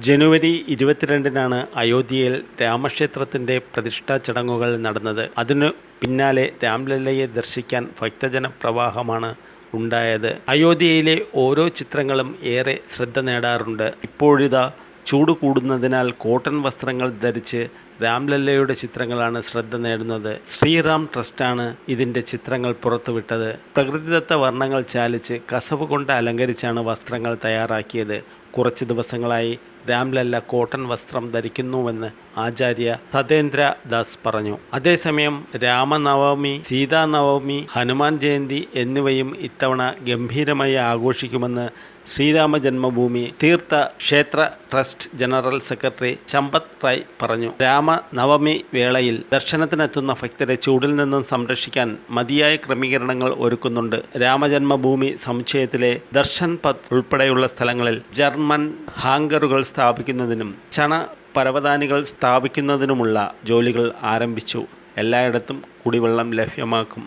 ജനുവരി ഇരുപത്തിരണ്ടിനാണ് അയോധ്യയിൽ രാമക്ഷേത്രത്തിന്റെ പ്രതിഷ്ഠാ ചടങ്ങുകൾ നടന്നത്. അതിനു പിന്നാലെ രാംലല്ലയെ ദർശിക്കാൻ ഭക്തജന പ്രവാഹമാണ് ഉണ്ടായത്. അയോധ്യയിലെ ഓരോ ചിത്രങ്ങളും ഏറെ ശ്രദ്ധ നേടാറുണ്ട്. ഇപ്പോഴിതാ ചൂട് കൂടുന്നതിനാൽ കോട്ടൺ വസ്ത്രങ്ങൾ ധരിച്ച് രാംലല്ലയുടെ ചിത്രങ്ങളാണ് ശ്രദ്ധ നേടുന്നത്. ശ്രീറാം ട്രസ്റ്റാണ് ഇതിന്റെ ചിത്രങ്ങൾ പുറത്തുവിട്ടത്. പ്രകൃതിദത്ത വർണങ്ങൾ ചാലിച്ച് കസവ് കൊണ്ട് അലങ്കരിച്ചാണ് വസ്ത്രങ്ങൾ തയ്യാറാക്കിയത്. കുറച്ച് ദിവസങ്ങളായി രാംലല്ല കോട്ടൺ വസ്ത്രം ധരിക്കുന്നുവെന്ന് ആചാര്യ സതേന്ദ്ര ദാസ് പറഞ്ഞു. അതേസമയം രാമനവമി സീതാനവമി ഹനുമാൻ ജയന്തി എന്നിവയും ഇത്തവണ ഗംഭീരമായി ആഘോഷിക്കുമെന്ന് Sri Rama Janmabhoomi Teerth Kshetra trust general secretary Champat Rai പറഞ്ഞു. രാമനവമി വേളയിൽ ദർശനത്തിനെത്തുന്ന ഭക്തരെ ചൂടിൽ നിന്നും സംരക്ഷിക്കാൻ മതിയായ ക്രമീകരണങ്ങൾ ഒരുക്കുന്നുണ്ട്. രാമജന്മഭൂമി സമുച്ചയത്തിലെ ദർശൻ പത്ത് ഉൾപ്പെടെയുള്ള സ്ഥലങ്ങളിൽ ജർമ്മൻ ഹാങ്കറുകൾ സ്ഥാപിക്കുന്നതിനും ചണ പരവതാനികൾ സ്ഥാപിക്കുന്നതിനുമുള്ള ജോലികൾ ആരംഭിച്ചു. എല്ലായിടത്തും കുടിവെള്ളം ലഭ്യമാക്കും.